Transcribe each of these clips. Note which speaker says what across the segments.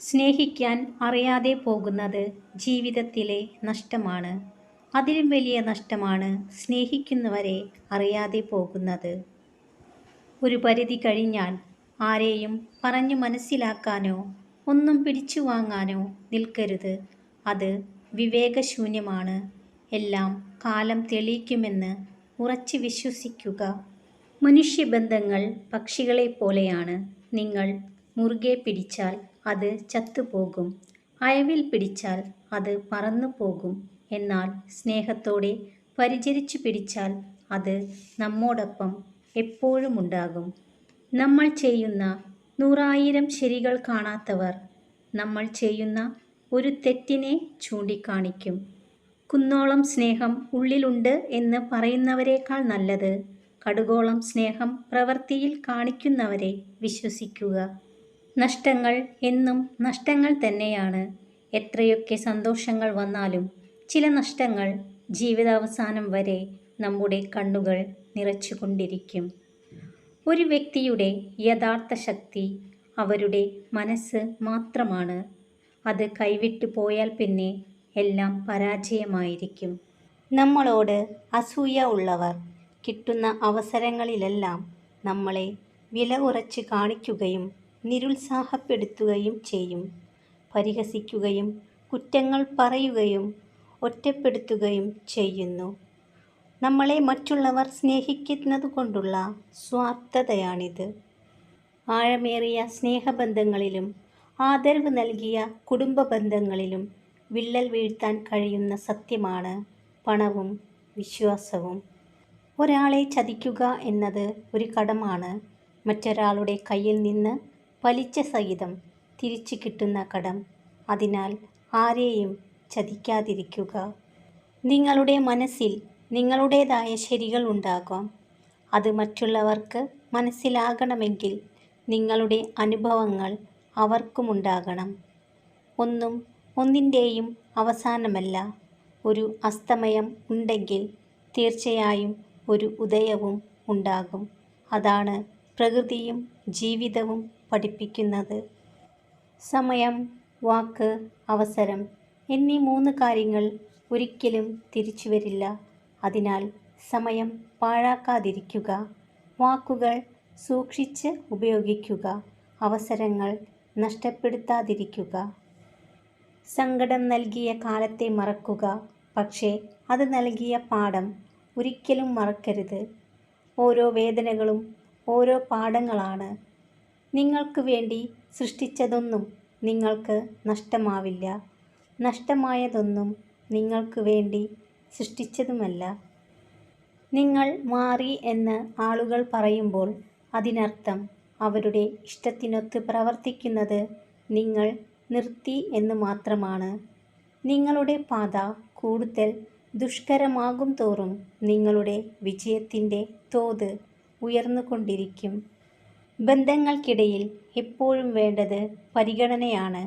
Speaker 1: സ്നേഹിക്കാൻ അറിയാതെ പോകുന്നത് ജീവിതത്തിലെ നഷ്ടമാണ്. അതിലും വലിയ നഷ്ടമാണ് സ്നേഹിക്കുന്നവരെ അറിയാതെ പോകുന്നത്. ഒരു പരിധി കഴിഞ്ഞാൽ ആരെയും പറഞ്ഞു മനസ്സിലാക്കാനോ ഒന്നും പിടിച്ചു വാങ്ങാനോ നിൽക്കരുത്. അത് വിവേകശൂന്യമാണ്. എല്ലാം കാലം തെളിയിക്കുമെന്ന് ഉറച്ചു വിശ്വസിക്കുക. മനുഷ്യബന്ധങ്ങൾ പക്ഷികളെപ്പോലെയാണ്. നിങ്ങൾ മുറുകെ പിടിച്ചാൽ അത് ചത്തുപോകും. അയവിൽ പിടിച്ചാൽ അത് പറന്നു പോകും എന്നാൽ സ്നേഹത്തോടെ പരിചരിച്ചു പിടിച്ചാൽ അത് നമ്മോടൊപ്പം എപ്പോഴുമുണ്ടാകും നമ്മൾ ചെയ്യുന്ന നൂറായിരം ശരികൾ കാണാത്തവർ നമ്മൾ ചെയ്യുന്ന ഒരു തെറ്റിനെ ചൂണ്ടിക്കാണിക്കും. കുന്നോളം സ്നേഹം ഉള്ളിലുണ്ട് എന്ന് പറയുന്നവരെക്കാൾ നല്ലത് കടുകോളം സ്നേഹം പ്രവൃത്തിയിൽ കാണിക്കുന്നവരെ വിശ്വസിക്കുക. നഷ്ടങ്ങൾ എന്നും നഷ്ടങ്ങൾ തന്നെയാണ്. എത്രയൊക്കെ സന്തോഷങ്ങൾ വന്നാലും ചില നഷ്ടങ്ങൾ ജീവിതാവസാനം വരെ നമ്മുടെ കണ്ണുകൾ നിറച്ചുകൊണ്ടിരിക്കും. ഒരു വ്യക്തിയുടെ യഥാർത്ഥ ശക്തി അവരുടെ മനസ്സ് മാത്രമാണ്. അത് കൈവിട്ടു പോയാൽ പിന്നെ എല്ലാം പരാജയമായിരിക്കും. നമ്മളോട് അസൂയ ഉള്ളവർ കിട്ടുന്ന അവസരങ്ങളിലെല്ലാം നമ്മളെ വില കുറച്ച് കാണിക്കുകയും നിരുത്സാഹപ്പെടുത്തുകയും ചെയ്യും. പരിഹസിക്കുകയും കുറ്റങ്ങൾ പറയുകയും ഒറ്റപ്പെടുത്തുകയും ചെയ്യുന്നു. നമ്മളെ മറ്റുള്ളവർ സ്നേഹിക്കുന്നതുകൊണ്ടുള്ള സ്വാർത്ഥതയാണിത്. ആഴമേറിയ സ്നേഹബന്ധങ്ങളിലും ആദരവ് നൽകിയ കുടുംബ ബന്ധങ്ങളിലും വിള്ളൽ വീഴ്ത്താൻ കഴിയുന്ന സത്യമാണ് പണവും വിശ്വാസവും. ഒരാളെ ചതിക്കുക എന്നത് ഒരു കടമാണ്. മറ്റൊരാളുടെ കയ്യിൽ നിന്ന് പലിച്ച സഹിതം തിരിച്ചു കിട്ടുന്ന കടം. അതിനാൽ ആരെയും ചതിക്കാതിരിക്കുക. നിങ്ങളുടെ മനസ്സിൽ നിങ്ങളുടേതായ ശരികൾ ഉണ്ടാകാം. അത് മറ്റുള്ളവർക്ക് മനസ്സിലാകണമെങ്കിൽ നിങ്ങളുടെ അനുഭവങ്ങൾ അവർക്കുമുണ്ടാകണം. ഒന്നും ഒന്നിന്റെയും അവസാനമല്ല. ഒരു അസ്തമയം ഉണ്ടെങ്കിൽ തീർച്ചയായും ഒരു ഉദയവും ഉണ്ടാകും. അതാണ് പ്രകൃതിയും ജീവിതവും പഠിപ്പിക്കുന്നത്. സമയം വാക്ക് അവസരം എന്നീ മൂന്ന് കാര്യങ്ങൾ ഒരിക്കലും തിരിച്ചു വരില്ല. അതിനാൽ സമയം പാഴാക്കാതിരിക്കുക വാക്കുകൾ സൂക്ഷിച്ച് ഉപയോഗിക്കുക അവസരങ്ങൾ നഷ്ടപ്പെടുത്താതിരിക്കുക. സങ്കടം നൽകിയ കാലത്തെ മറക്കുക പക്ഷേ അത് നൽകിയ പാഠം ഒരിക്കലും മറക്കരുത്. ഓരോ വേദനകളും ഓരോ പാഠങ്ങളാണ്. നിങ്ങൾക്ക് വേണ്ടി സൃഷ്ടിച്ചതൊന്നും നിങ്ങൾക്ക് നഷ്ടമാവില്ല. നഷ്ടമായതൊന്നും നിങ്ങൾക്ക് വേണ്ടി സൃഷ്ടിച്ചതുമല്ല. നിങ്ങൾ മാറി എന്ന് ആളുകൾ പറയുമ്പോൾ അതിനർത്ഥം അവരുടെ ഇഷ്ടത്തിനൊത്ത് പ്രവർത്തിക്കുന്നത് നിങ്ങൾ നിർത്തി എന്ന് മാത്രമാണ്. നിങ്ങളുടെ പാത കൂടുതൽ ദുഷ്കരമാകും തോറും നിങ്ങളുടെ വിജയത്തിന്റെ തോത് ഉയർന്നുകൊണ്ടിരിക്കും. ബന്ധങ്ങൾക്കിടയിൽ എപ്പോഴും വേണ്ടത് പരിഗണനയാണ്.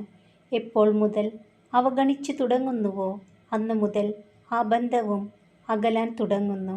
Speaker 1: എപ്പോൾ മുതൽ അവഗണിച്ചു തുടങ്ങുന്നുവോ അന്നു മുതൽ ആ ബന്ധവും അകലാൻ തുടങ്ങുന്നു.